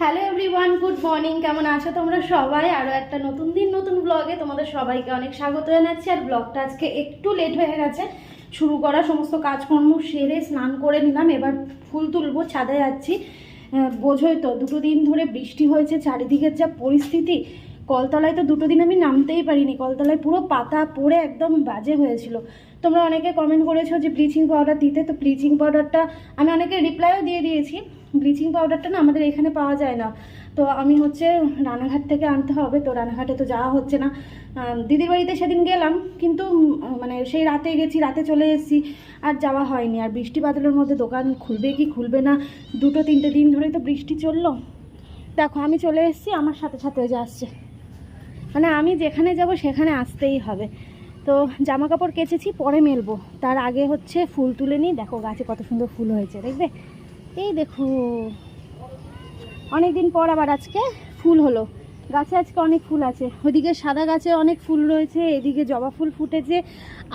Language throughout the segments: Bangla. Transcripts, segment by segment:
হ্যালো এভরিওয়ান গুড মর্নিং কেমন আছো তোমরা সবাই? আরও একটা নতুন দিন, নতুন ব্লগে তোমাদের সবাইকে অনেক স্বাগত জানাচ্ছি। আর ব্লগটা আজকে একটু লেট হয়ে গেছে। শুরু করা সমস্ত কাজকর্ম সেরে স্নান করে নিলাম। এবার ফুল তুলবো, ছাদে যাচ্ছি। বোঝোই তো, দুটো দিন ধরে বৃষ্টি হয়েছে, চারিদিকের যা পরিস্থিতি, কলতলায় তো দুটো দিন আমি নামতেই পারিনি। কলতলায় পুরো পাতা পড়ে একদম বাজে হয়েছিল। তোমরা অনেকে কমেন্ট করেছ যে ব্লিচিং পাউডার দিতে, তো ব্লিচিং পাউডারটা আমি অনেকে রিপ্লাইও দিয়ে দিয়েছি। ব্লিচিং পাউডারটা না আমাদের এখানে পাওয়া যায় না। তো আমি হচ্ছে রানাঘাট থেকে আনতে হবে, তো রানাঘাটে তো যাওয়া হচ্ছে না। দিদির বাড়িতে সেদিন গেলাম, কিন্তু মানে সেই রাতে গেছি, রাতে চলে এসেছি, আর যাওয়া হয়নি। আর বৃষ্টি বাদলের মধ্যে দোকান খুলবে কি খুলবে না, দুটো তিনটে দিন ধরেই তো বৃষ্টি চলল। দেখো, আমি চলে এসেছি, আমার সাথে সাথে যে আসছে। মানে আমি যেখানে যাব সেখানে আসতেই হবে। তো জামা কাপড় কেচেছি, পরে মেলবো। তার আগে হচ্ছে ফুল তুলে নিই। দেখো গাছে কত সুন্দর ফুল হয়েছে, দেখবে? এই দেখো। অনেক দিন পর আবার আজকে ফুল হলো। গাছে আজকে অনেক ফুল আছে। ওদিকে সাদা গাছে অনেক ফুল রয়েছে, এদিকে জবা ফুল ফুটেছে।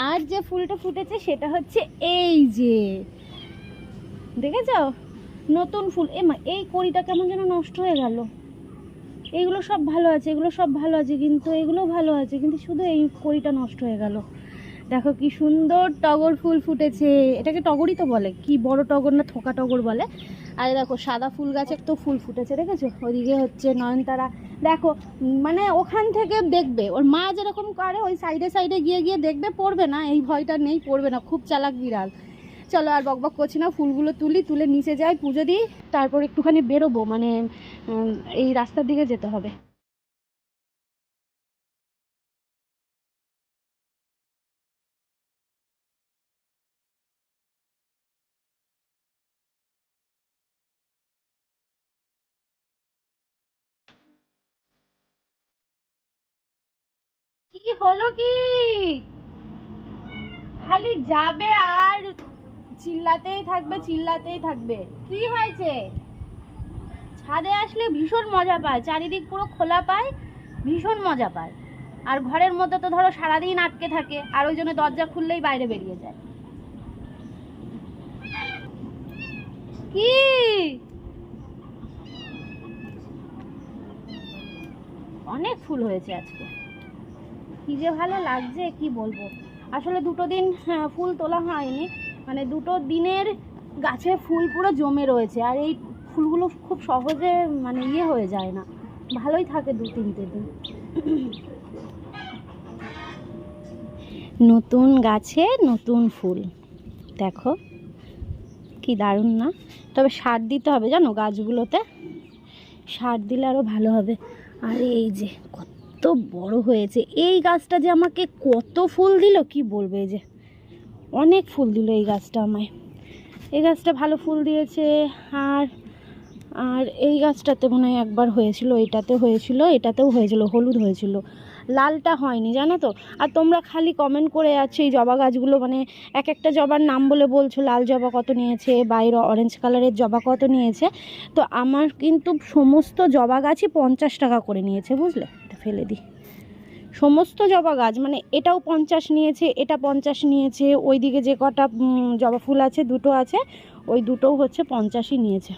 আর যে ফুলটা ফুটেছে সেটা হচ্ছে এই যে। দেখেছ? নতুন ফুল। এ মা, এই কড়িটা কেমন যেন নষ্ট হয়ে গেল। এইগুলো সব ভালো আছে, এগুলো সব ভালো আছে, কিন্তু এগুলো ভালো আছে, কিন্তু শুধু এই কড়িটা নষ্ট হয়ে গেল। দেখো কি সুন্দর টগর ফুল ফুটেছে। এটাকে টগরই তো বলে, কি বড় টগর না থোকা টগর বলে। আর দেখো, সাদা ফুল গাছের তো ফুল ফুটেছে, দেখেছ? ওদিকে হচ্ছে নয়নতারা। দেখো মানে ওখান থেকে দেখবে, ওর মা যেরকম করে, ওই সাইডে সাইডে গিয়ে গিয়ে দেখবে, পড়বে না, এই ভয়টা নেই, পড়বে না, খুব চালাক বিড়াল। চলো আর বকবক করছি না, ফুলগুলো তুলি, তুলে নিচে যাই, পুজো দিই, তারপর একটুখানি বেরোবো মানে এই রাস্তার দিকে যেতে হবে। কি হলো কি? খালি যাবে আর চিল্লাতেই থাকবে চিল্লাতেই থাকবে। কি হয়েছে? ছাদে আসলে ভীষণ মজা পায়, চারিদিক পুরো খোলা পায়, ভীষণ মজা পায়। আর ঘরের মধ্যে তো ধরো সারাদিন আটকে থাকে, আর ওই জন্য দরজা খুললেই বাইরে বেরিয়ে যায়। কি? অনেক ফুল হয়েছে আজকে। কি যে ভালো লাগছে কি বলব? আসলে দুটো দিন হ্যাঁ, ফুল তোলা হয়নি। মানে দুটো দিনের গাছে ফুল পুরো জমে রয়েছে আর এই ফুলগুলো খুব সহজে মানে ইয়ে হয়ে যায় না। ভালোই থাকে দু তিনটে দিন। নতুন গাছে নতুন ফুল। দেখো কি দারুণ না? তবে সার দিতে হবে জানো গাছগুলোতে? সার দিলে আরও ভালো হবে। আর এই যে কত বড় হয়েছে। এই গাছটা যে আমাকে কত ফুল দিল, কি বলবে যে? অনেক ফুল দিল এই গাছটা আমায়। এই গাছটা ভালো ফুল দিয়েছে, আর আর এই গাছটাতে মনে হয় একবার হয়েছিল, এটাতে হয়েছিল, এটাতেও হয়েছিল, হলুদ হয়েছিল। লালটা হয়নি, জানো তো? আর তোমরা খালি কমেন্ট করে যাচ্ছ এই জবা গাছগুলো মানে এক একটা জবার নাম বলে বলছো, লাল জবা কত নিয়েছে বাইরে অরেঞ্জ কালারের জবা কত নিয়েছে। তো আমার কিন্তু সমস্ত জবা গাছই পঞ্চাশ টাকা করে নিয়েছে, বুঝলে? ফেলে দিই। সমস্ত জবা গাছ মানে এটাও পঞ্চাশ নিয়েছে, এটা পঞ্চাশ নিয়েছে, ওইদিকে যে কটা জবা ফুল আছে, দুটো আছে, ওই দুটোও হচ্ছে পঞ্চাশই নিয়েছে।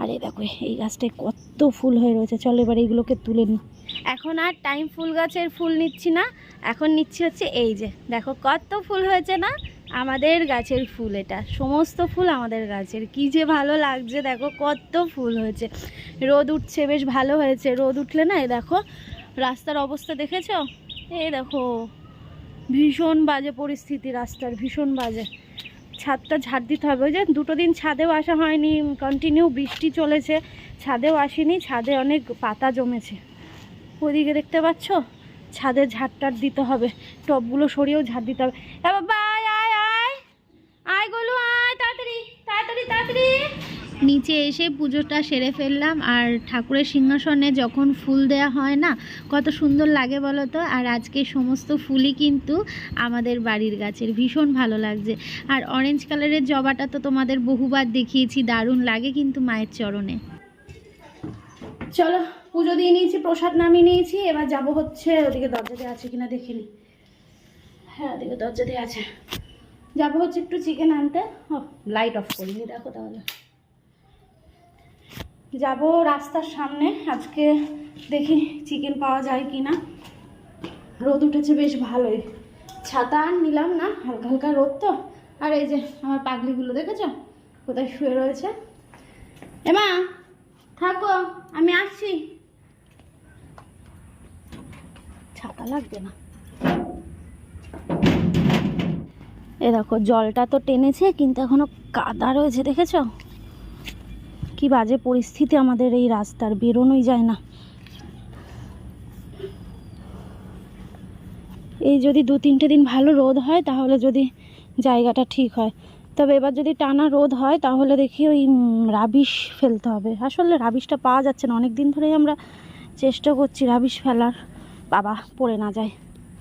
আর এই দেখো, এই গাছটায় কত ফুল হয়ে রয়েছে, চলো এবার এইগুলোকে তুলে নিই। এখন আর টাইম ফুল গাছের ফুল নিচ্ছি না, এখন নিচ্ছি হচ্ছে এই যে, দেখো কত ফুল হয়েছে না? আমাদের গাছের ফুল এটা। সমস্ত ফুল আমাদের গাছের। কি যে ভালো লাগছে, দেখো কত ফুল হয়েছে। রোদ উঠছে, বেশ ভালো হয়েছে। রোদ উঠলে না, এই দেখো, রাস্তার অবস্থা দেখেছ? এই দেখো, ভীষণ বাজে পরিস্থিতি রাস্তার, ভীষণ বাজে। ছাদটা ঝাড় দিতে হবে। ওই যে দুটো দিন ছাদেও আসা হয়নি কন্টিনিউ বৃষ্টি চলেছে। ছাদেও আসেনি, ছাদে অনেক পাতা জমেছে। ওইদিকে দেখতে পাচ্ছ? ছাদে ঝাড়টার দিতে হবে। টবগুলো সরিয়েও ঝাড় দিতে হবে। এ বাবা! আয় গলু আয় তাড়াতাড়ি তাড়াতাড়ি তাড়াতাড়ি। নিচে এসে পুজোটা সেরে ফেললাম আর ঠাকুরের সিংহাসনে যখন ফুল দেয়া হয় না কত সুন্দর লাগে বলো তো আর আজকে সমস্ত ফুলই কিন্তু আমাদের বাড়ির গাছের ভীষণ ভালো লাগছে। আর অরেঞ্জ কালারের জবাটা তো তোমাদের বহুবার দেখিয়েছি দারুণ লাগে কিন্তু মায়ের চরণে। চলো পুজো দিয়ে নিয়েছি প্রসাদ নামিয়ে নিয়েছি এবার যাব হচ্ছে ওদিকে দরজাতে আছে কিনা দেখিনি হ্যাঁ ওদিকে দরজাতে আছে। যাব হচ্ছে একটু চিকেন আনতে। লাইট অফ করিনি, দেখো তাহলে। যাব রাস্তার সামনে, আজকে দেখি চিকেন পাওয়া যায় কি না রোদ উঠেছে বেশ ভালোই। ছাতা আর নিলাম না, হালকা হালকা রোদ তো। আর এই যে আমার পাগলিগুলো দেখেছ? কোথায় শুয়ে রয়েছে? এমা, থাকো, আমি আসছি। ছাতা লাগবে না। এ দেখো, জলটা তো টেনেছে, কিন্তু এখনও কাদা রয়েছে, দেখেছ? কি বাজে পরিস্থিতি আমাদের এই রাস্তার, বেরোনোই যায় না। এই যদি দু তিনটে দিন ভালো রোদ হয়, তাহলে যদি জায়গাটা ঠিক হয়। তবে এবার যদি টানা রোদ হয়, তাহলে দেখি ওই রাবিশ ফেলতে হবে। আসলে রাবিশটা পাওয়া যাচ্ছে না অনেক দিন ধরেই আমরা চেষ্টা করছি রাবিশ ফেলার। বাবা, পড়ে না যায়।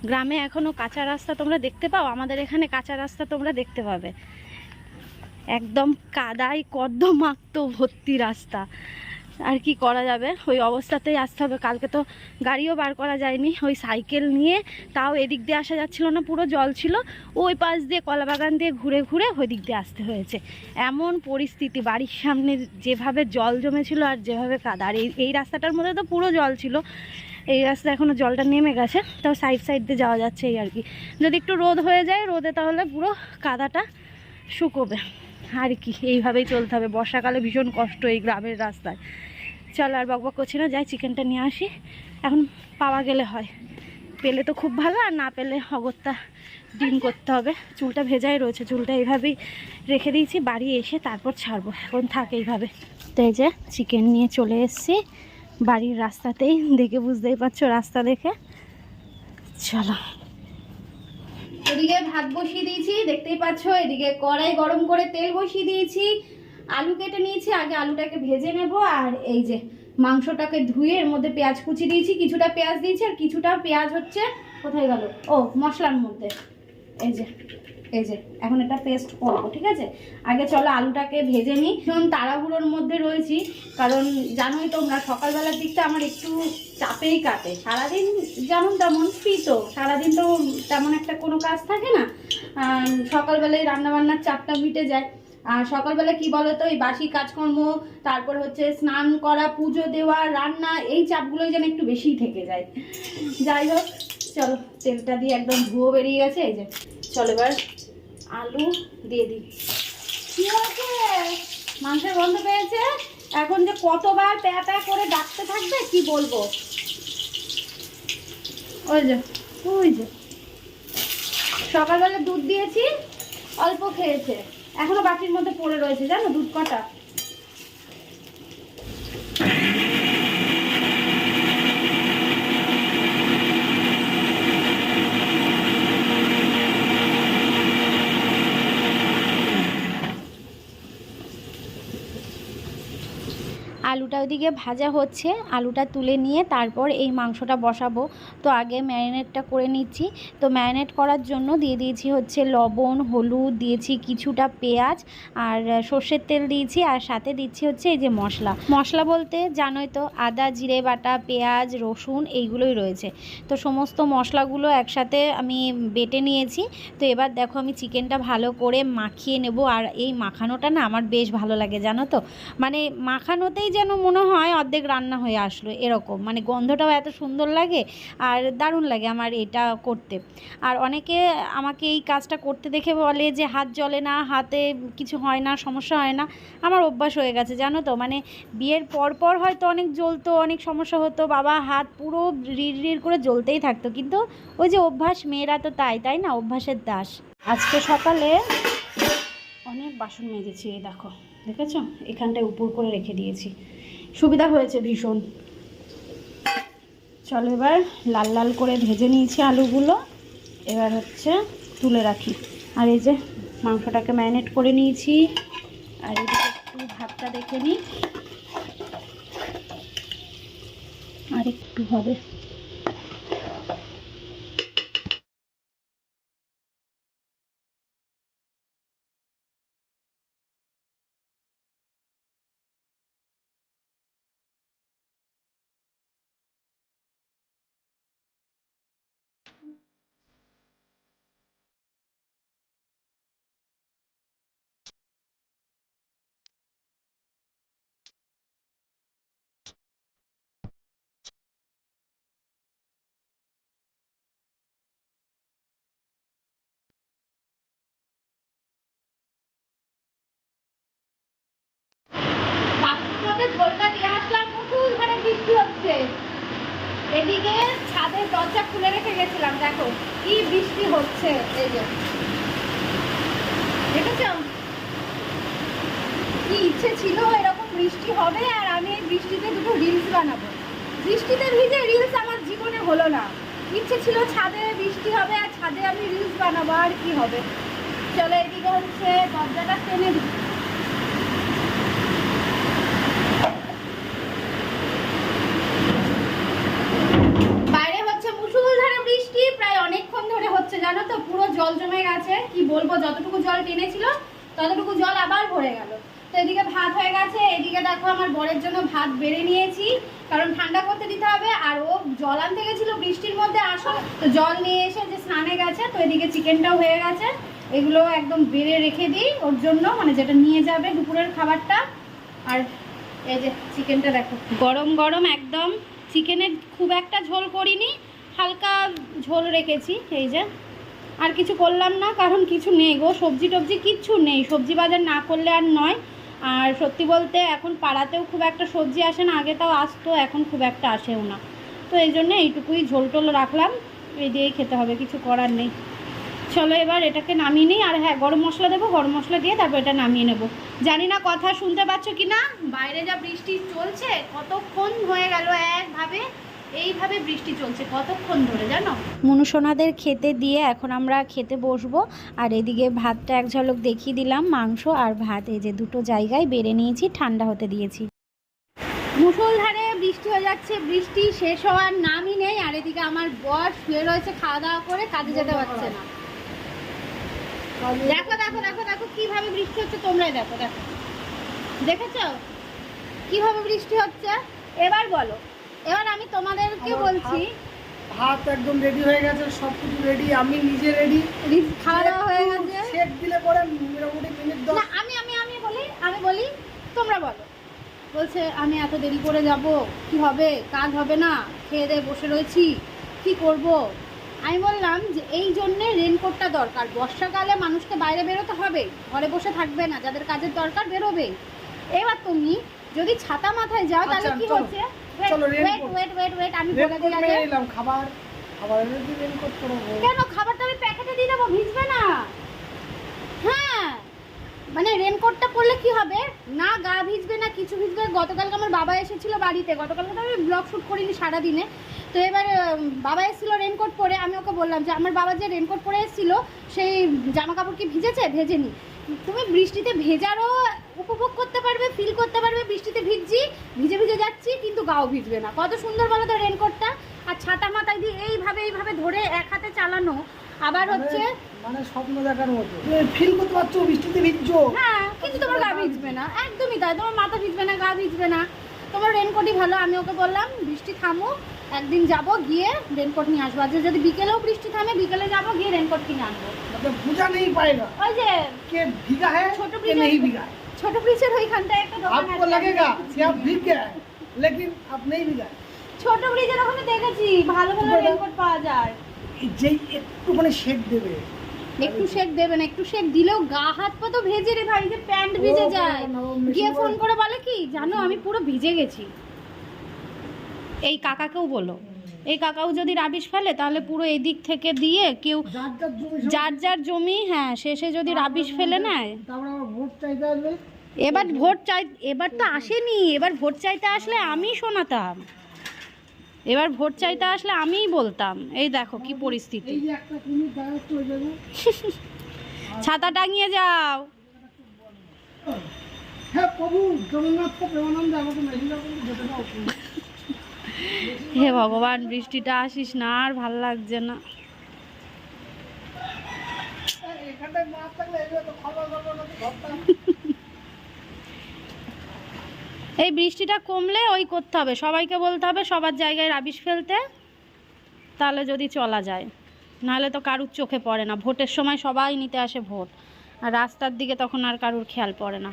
গ্রামে এখনও কাঁচা রাস্তা তোমরা দেখতে পাও? আমাদের এখানে কাঁচা রাস্তা তোমরা দেখতে পাবে। একদম কাদায় কর্দমাক্ত ভর্তি রাস্তা। আর কি করা যাবে? ওই অবস্থাতেই আসতে হবে। কালকে তো গাড়িও বার করা যায়নি। ওই সাইকেল নিয়ে তাও এদিক দিয়ে আসা যাচ্ছিল না, পুরো জল ছিল। ওই পাশ দিয়ে কলাবাগান দিয়ে ঘুরে ঘুরে ওই দিক দিয়ে আসতে হয়েছে। এমন পরিস্থিতি, বাড়ির সামনে যেভাবে জল জমেছিল আর যেভাবে কাদা। আর এই রাস্তাটার মধ্যে তো পুরো জল ছিল। এই রাস্তা এখনও জলটা নেমে গেছে, তাও সাইড সাইড দিয়ে যাওয়া যাচ্ছে এই আর কি। যদি একটু রোদ হয়ে যায়, রোদে তাহলে পুরো কাদাটা শুকোবে। আর কি, এইভাবেই চলতে হবে। বর্ষাকালে ভীষণ কষ্ট এই গ্রামের রাস্তায়। চলো আর বকবক করছি না, যাই চিকেনটা নিয়ে আসি। এখন পাওয়া গেলে হয়। পেলে তো খুব ভালো, আর না পেলে অগত্যা ডিম করতে হবে। চুলটা ভেজাই রয়েছে, চুলটা এইভাবেই রেখে দিয়েছি, বাড়ি এসে তারপর ছাড়বো। এখন থাক এইভাবে। তো এই যে চিকেন নিয়ে চলে এসেছি। বাড়ির রাস্তাতেই, দেখে বুঝতেই পারছ রাস্তা দেখে। চলো। এদিকে ভাত বসিয়ে দিয়েছি, দেখতেই পাচ্ছ, এদিকে কড়াই গরম করে তেল বসিয়ে দিয়েছি। আলু কেটে নিয়েছি, আগে আলুটাকে ভেজে নেব, আর এই যে মাংসটাকে ধুয়ে এর মধ্যে পেঁয়াজ কুচি দিয়েছি, কিছুটা পেঁয়াজ দিয়েছি, আর কিছুটা পেঁয়াজ হচ্ছে, কোথায় গেল? ও, মশলার মধ্যে। এই যে এই যে, এখন এটা পেস্ট করব, ঠিক আছে? আগে চলো আলুটাকে ভেজে নিই। ভীষণ তাড়াহুড়োর মধ্যে রয়েছি, কারণ জানোই তোমরা, সকালবেলার দিকটা আমার একটু চাপেই কাটে। সারাদিন যেমন তেমন, ফ্রি তো। সারাদিন তো তেমন একটা কোনো কাজ থাকে না। সকালবেলায় রান্নাবান্নার চাপটা মিটে যায়। সকালবেলা কি বলো তো এই বাসি কাজকর্ম, তারপর হচ্ছে স্নান করা, পুজো দেওয়া, রান্না, এই চাপগুলোই যেন একটু বেশিই থেকে যায়। যাই হোক, চলো, তেলটা দিয়ে একদম ধুয়ো বেরিয়ে গেছে, এই যে, চলো এবার আলু দিয়ে দিই। কি হয়েছে? মাংসের গন্ধ পেয়েছে? এখন যে কতবার প্যা প্যা করে ডাকতে থাকবে, কি বলব? ওই যে ওই যে। সকালবেলা দুধ দিয়েছি, অল্প খেয়েছে। এখনও বাটির মধ্যে পড়ে রয়েছে জানো দুধ কটা আলুটা ওদিকে ভাজা হচ্ছে, আলুটা তুলে নিয়ে তারপর এই মাংসটা বসাবো। তো আগে ম্যারিনেটটা করে নিচ্ছি। তো ম্যারিনেট করার জন্য দিয়ে দিয়েছি হচ্ছে লবণ, হলুদ, দিয়েছি কিছুটা পেঁয়াজ আর সর্ষের তেল দিয়েছি আর সাথে দিচ্ছি হচ্ছে এই যে মশলা। মশলা বলতে জানোই তো, আদা, জিরে বাটা, পেঁয়াজ, রসুন এইগুলোই রয়েছে। তো সমস্ত মশলাগুলো একসাথে আমি বেটে নিয়েছি। তো এবার দেখো আমি চিকেনটা ভালো করে মাখিয়ে নেব। আর এই মাখানোটা না আমার বেশ ভালো লাগে, জানো তো? মানে মাখানোতেই যেন মনে হয় অর্ধেক রান্না হয়ে আসলো, এরকম। মানে গন্ধটাও এত সুন্দর লাগে আর দারুণ লাগে আমার এটা করতে। আর অনেকে আমাকে এই কাজটা করতে দেখে বলে যে, হাত জ্বলে না, হাতে কিছু হয় না, সমস্যা হয় না। আমার অভ্যাস হয়ে গেছে, জানো তো? মানে বিয়ের পর পর হয়তো অনেক জ্বলতো, অনেক সমস্যা হতো, বাবা হাত পুরো রিড় রিড় করে জ্বলতেই থাকতো। কিন্তু ওই যে অভ্যাস, মেয়েরা তো তাই তাই না? অভ্যাসের দাস। আজকে সকালে অনেক বাসন মেজেছি, এই দেখো, দেখেছ? এখানটায় উপর করে রেখে দিয়েছি। সুবিধা হয়েছে ভীষণ। চলো এবার লাল লাল করে ভেজে নিয়েছি আলুগুলো। এবার হচ্ছে তুলে রাখি। আর এই যে মাংসটাকে ম্যারিনেট করে নিয়েছি। আর এই একটু ভাতটা দেখে নিই। আর একটু হবে। প্রচুর ধারে বৃষ্টি হচ্ছে। এদিকে ছাদের দরজা খুলে রেখে গেছিলাম, দেখো, কি বৃষ্টি হচ্ছে। এই যে, দেখেছ? কি ইচ্ছে ছিল এরকম বৃষ্টি হবে আর আমি এই বৃষ্টিতে দুটো রিলস বানাবো। বৃষ্টিতে ভিজে রিলস আমার জীবনে হলো না। ইচ্ছে ছিল ছাদে বৃষ্টি হবে আর ছাদে আমি রিলস বানাবো, আর কি হবে? চলো এদিকে হচ্ছে দরজাটা টেনে দিই বাইরে হচ্ছে মুসুলধারে বৃষ্টি প্রায় অনেকক্ষণ ধরে হচ্ছে জানো তো, পুরো জল জমে গেছে। কি বলব, যতটুকু জল টেনেছিল, ততটুকু জল আবার ভরে গেল। তো এদিকে ভাত হয়ে গেছে, এদিকে দেখো আমার বরের জন্য ভাত বেড়ে নিয়েছি, কারণ ঠান্ডা করতে দিতে হবে, আর ও জল আনতে গেছিল বৃষ্টির মধ্যে আসো তো জল নিয়ে এসে যে স্নানে গেছে, তো এদিকে চিকেনটাও হয়ে গেছে। এগুলো একদম বেড়ে রেখে দিই ওর জন্য মানে যেটা নিয়ে যাবে দুপুরের খাবারটা। আর এই যে চিকেনটা দেখো। গরম গরম একদম, চিকেনের খুব একটা ঝোল করিনি, হালকা ঝোল রেখেছি, এই যে। আর কিছু করলাম না, কারণ কিছু নেই গো, সবজি টবজি কিচ্ছু নেই। সবজি বাজার না করলে আর নয়। আর সত্যি বলতে এখন পাড়াতেও খুব একটা সবজি আসে না, আগে তাও আসতো, এখন খুব একটা আসেও না। তো এই জন্য এইটুকুই ঝোল টোল রাখলাম, এই দিয়েই খেতে হবে, কিছু করার নেই। চলো এবার এটাকে নামিয়ে নিই, আর হ্যাঁ গরম মশলা দেবো, গরম মশলা দিয়ে তারপর এটা নামিয়ে নেব। জানি না কথা শুনতে পাচ্ছ কি না বাইরে যা বৃষ্টি চলছে, কতক্ষণ হয়ে গেল একভাবে? এইভাবে বৃষ্টি চলছে কতক্ষণ ধরে জানো? মনুসোনাদের খেতে দিয়ে এখন আমরা খেতে বসবো। আর এদিকে ভাতটা এক ঝলক দেখিয়ে দিলাম মাংস আর ভাত। এই যে দুটো জায়গায় বেড়ে নিয়েছি ঠান্ডা হতে দিয়েছি। মুসলধারে বৃষ্টি হয়ে যাচ্ছে বৃষ্টি শেষ হওয়ার নামই নেই। আর এদিকে আমার বর শুয়ে রয়েছে খাওয়া দাওয়া করে কাজে যেতে পারছে না। দেখো দেখো দেখো দেখো কীভাবে বৃষ্টি হচ্ছে তোমরাই দেখো দেখো। দেখেছ? কীভাবে বৃষ্টি হচ্ছে? এবার বলো। এবার আমি তোমাদেরকে বলছি ভাত একদম রেডি হয়ে গেছে সব কিছু রেডি আমি নিজে রেডি খাওয়া দাওয়া হয়ে গেছে। শেক দিলে পরে মোটামুটি মিনিট দশ না আমি আমি আমি বলি আমি বলি তোমরা বলো। বলছে আমি এত দেরি করে যাব কি হবে? কাজ হবে না খেয়ে দিয়ে বসে রয়েছি কি করব? আমি বললাম যে এই জন্যে রেনকোটটা দরকার। বর্ষাকালে মানুষকে বাইরে বেরোতে হবে ঘরে বসে থাকবে না যাদের কাজের দরকার বেরোবে। এবার তুমি যদি ছাতা মাথায় যাও তাহলে আচ্ছা, কি হচ্ছে? চলো, ওয়েট ওয়েট ওয়েট ওয়েট আমি বলে দিই আগে। নিলাম খাবার। খাবার রেডি রেনকোট করব কেন? খাবারটা আমি প্যাকেটে দিয়ে দেবো ভিজবে না। হ্যাঁ। মানে রেনকোটটা পরলে কি হবে? না গা ভিজবে না কিছু ভিজবে। গতকালকে আমার বাবা এসেছিল বাড়িতে। গতকালকে তো আমি ব্লগ শ্যুট করিনি সারাদিনে। তো এবার বাবা এসেছিল রেনকোট পরে। আমি ওকে বললাম যে আমার বাবা যে রেনকোট পরে এসেছিল সেই জামা কাপড় কি ভিজেছে? ভেজেনি। তুমি বৃষ্টিতে ভেজারও উপভোগ করতে পারবে ফিল করতে পারবে বৃষ্টিতে ভিজছি ভিজে ভিজে যাচ্ছি কিন্তু গাও ভিজবে না। কত সুন্দর বলো তো রেনকোটটা আর ছাতা মাথায় দিয়ে এইভাবে এইভাবে ধরে এক হাতে চালানো আবার মানে- হচ্ছে মানে স্বপ্ন দেখার মতো। ফিল করতে পারছ বৃষ্টিতে ভিজছো? হ্যাঁ কিন্তু তোমার গা ভিজবে না। একদমই তাই। তোমার মাথা ভিজবে না গা ভিজবে না। তোমার রেনকোটই ভালো আমি ওকে বললাম বৃষ্টি থামো একদিন যাব গিয়ে রেনকোট নিয়ে আসব। আজকে যদি বিকেলেও বৃষ্টি থামে বিকেলে যাব গিয়ে রেনকোট কিনে আনব। আচ্ছা, ভুজা নেই পায়েগা ওই যে কে ভিগা হ্যাঁ ছোট ভিগা নেই ভিগা। ছোট ব্রিজের ওইখানটায় একটা দোকান आपको আছে। लगेगा कि आप भीग गया है लेकिन आप नहीं भीगा है ছোট ব্রিজের ওখানে দেখেছি ভালো ভালো বলো। রেনকোট পাওয়া যায় যেই একটুখানি শেক দেবে একটু শেক দেবেন একটু শেক দিলেও গা হাত পা তো ভেজে রে ভাই যে প্যান্ট ভিজে ও, যায় বাবা, মেশিন গিয়ে ফোন করে- করে বলে কি জানো আমি পুরো ভিজে গেছি এই কাকাকেও বলো এই কাকাও যদি রাবিশ ফেলে তাহলে পুরো এদিক থেকে দিয়ে কেউ যার যার জমি সব- যার যার জমি হ্যাঁ শেষে যদি রাবিশ ফেলে নেয় তারপরে আবার ভোট চাইতে আসবে এবার ভোট চাই এবার তো আসেনি এবার ভোট চাইতে আসলে আমি শোনাতাম। এবার ভোট চাইতে আসলে আমিই বলতাম। এই দেখো কি পরিস্থিতি। ছাতা টাঙিয়ে যাও। হ্যাঁ হে ভগবান বৃষ্টিটা আসিস না আর ভালো লাগছে না। এখানটায় মাছ থাকলে খবর খবর ধরতাম। এই বৃষ্টিটা কমলে ওই করতে হবে। সবাইকে বলতে হবে সবার জায়গায় রাবিশ ফেলতে, তাহলে যদি চলা যায়। নাহলে তো কারুর চোখে পড়ে না। ভোটের সময় সবাই নিতে আসে ভোট। আর রাস্তার দিকে তখন আর কারুর খেয়াল পড়ে না।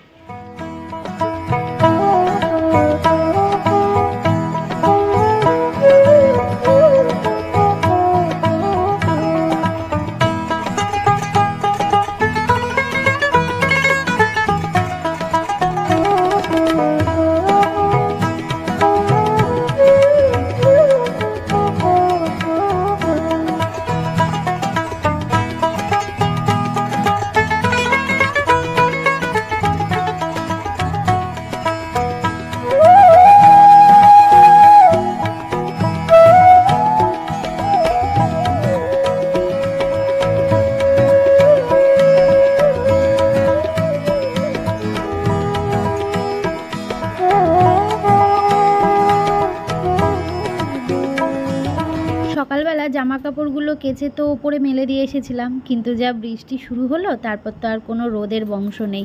কেচে তো ওপরে মেলে দিয়ে এসেছিলাম, কিন্তু যা বৃষ্টি শুরু হলো, তারপর তো আর কোনো রোদের বংশ নেই।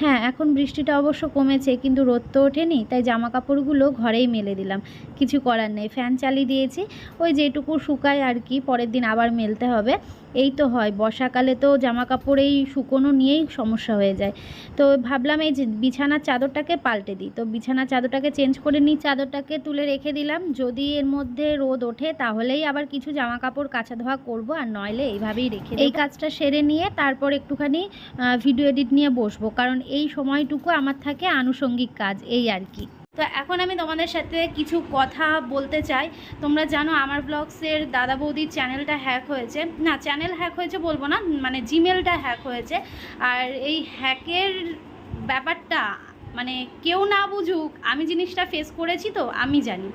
হ্যাঁ এখন বৃষ্টিটা অবশ্য কমেছে, কিন্তু রোদ তো ওঠেনি, তাই জামা কাপড়গুলো ঘরেই মেলে দিলাম। কিছু করার নেই, ফ্যান চালিয়ে দিয়েছি, ওই যেটুকু শুকায় আর কি, পরের দিন আবার মেলতে হবে। এই তো হয়, বর্ষাকালে তো জামা কাপড় এই শুকোনো নিয়েই সমস্যা হয়ে যায়। তো ভাবলাম এই বিছানার চাদরটাকে পাল্টে দিই। তো বিছানার চাদরটাকে চেঞ্জ করে নিই, চাদরটাকে তুলে রেখে দিলাম। যদি এর মধ্যে রোদ ওঠে তাহলেই আবার কিছু জামা কাপড় কাচা ধোয়া করব আর নইলে এইভাবেই রেখে এই কাজটা সেরে নিয়ে তারপর একটুখানি ভিডিও এডিট নিয়ে বসবো। কারণ এই সময়টুকু আমার থাকে আনুষঙ্গিক কাজ, এই আর কি। তো এখন আমি তোমাদের সাথে কিছু কথা বলতে চাই। তোমরা জানো আমার ব্লগসের দাদা বৌদির চ্যানেলটা হ্যাক হয়েছে। না, চ্যানেল হ্যাক হয়েছে বলব না মানে জিমেলটা হ্যাক হয়েছে। আর এই হ্যাকের ব্যাপারটা মানে কেউ না বুঝুক, আমি জিনিসটা ফেস করেছি তো, আমি জানি।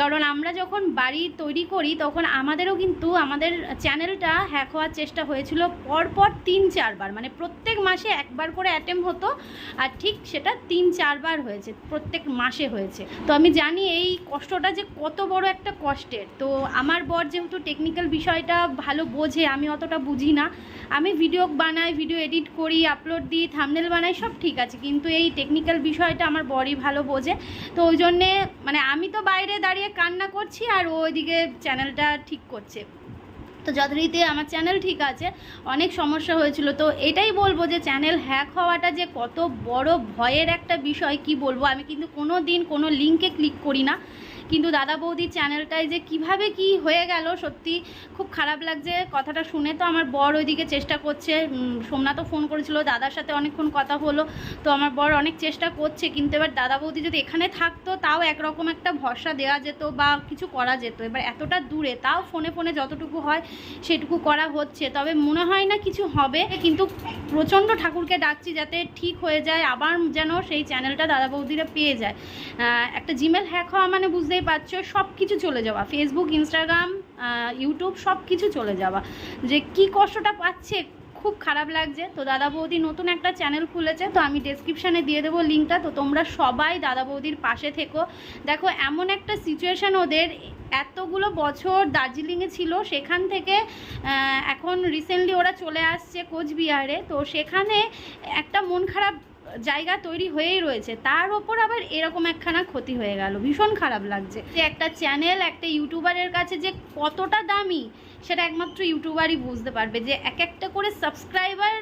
কারণ আমরা যখন বাড়ি তৈরি করি, তখন আমাদেরও কিন্তু আমাদের চ্যানেলটা হ্যাক হওয়ার চেষ্টা হয়েছিল পরপর তিন চারবার। মানে প্রত্যেক মাসে একবার করে অ্যাটেম্প হতো আর ঠিক সেটা তিন চারবার হয়েছে, প্রত্যেক মাসে হয়েছে। তো আমি জানি এই কষ্টটা যে কত বড় একটা কষ্টের। তো আমার বর যেহেতু টেকনিক্যাল বিষয়টা ভালো বোঝে, আমি অতটা বুঝি না। আমি ভিডিও বানাই ভিডিও এডিট করি আপলোড দিই থামনেল বানাই, সব ঠিক আছে। কিন্তু এই টেকনিক্যাল বিষয়টা আমার বরই ভালো বোঝে। তো ওই জন্যে মানে আমি তো বাইরে দাঁড়িয়ে কান্না করছি আর ওইদিকে চ্যানেলটা ঠিক করছে। তো যথারীতি আমার চ্যানেল ঠিক আছে, অনেক সমস্যা হয়েছিল। তো এটাই বলব যে চ্যানেল হ্যাক হওয়াটা যে কত বড় ভয়ের একটা বিষয়, কি বলব? আমি কিন্তু কোনো দিন কোনো লিঙ্কে ক্লিক করি না। কিন্তু দাদা বৌদির চ্যানেলটায় যে কীভাবে কি হয়ে গেল, সত্যি খুব খারাপ লাগছে। কথাটা শুনে তো আমার বর ওইদিকে চেষ্টা করছে। সোমনাথও ফোন করেছিল, দাদার সাথে অনেকক্ষণ কথা হলো, তো আমার বর অনেক চেষ্টা করছে, কিন্তু এবার দাদা বৌদি যদি এখানে থাকতো, তাও একরকম একটা ভরসা দেওয়া যেত বা কিছু করা যেত। এবার এতটা দূরে, তাও ফোনে ফোনে যতটুকু হয়, সেটুকু করা হচ্ছে। তবে মনে হয় না কিছু হবে, কিন্তু প্রচণ্ড ঠাকুরকে ডাকছি যাতে ঠিক হয়ে যায়, আবার যেন সেই চ্যানেলটা দাদা বৌদিরা পেয়ে যায়। একটা জিমেল হ্যাক হওয়া মানে বুঝতেই পারছ সব কিছু চলে যাওয়া। ফেসবুক ইনস্টাগ্রাম ইউটিউব সব কিছু চলে যাওয়া। যে কি কষ্টটা পাচ্ছে, খুব খারাপ লাগছে। তো দাদা বৌদি নতুন একটা চ্যানেল খুলেছে, তো আমি ডেসক্রিপশানে দিয়ে দেবো লিঙ্কটা তো তোমরা সবাই দাদা বৌদির পাশে থেকো। দেখো, এমন একটা সিচুয়েশান ওদের এতগুলো বছর দার্জিলিংয়ে ছিল, সেখান থেকে এখন রিসেন্টলি ওরা চলে আসছে কোচবিহারে। তো সেখানে একটা মন খারাপ জায়গা তৈরি হয়েই রয়েছে। তার ওপর আবার এরকম একখানা ক্ষতি হয়ে গেল। ভীষণ খারাপ লাগছে। যে একটা চ্যানেল একটা ইউটিউবারের কাছে যে কতটা দামি, সেটা একমাত্র ইউটিউবারই বুঝতে পারবে। যে এক একটা করে সাবস্ক্রাইবার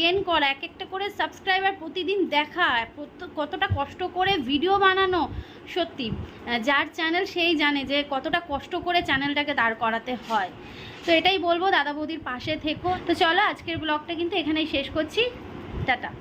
গেন করা এক একটা করে সাবস্ক্রাইবার প্রতিদিন দেখা কতটা কষ্ট করে ভিডিও বানানো, সত্যি যার চ্যানেল সেই জানে যে কতটা কষ্ট করে চ্যানেলটাকে দাঁড় করাতে হয়। তো এটাই বলব, দাদা বৌদির পাশে থেকো। তো চলো, আজকের ব্লগটা কিন্তু এখানেই শেষ করছি। টাটা।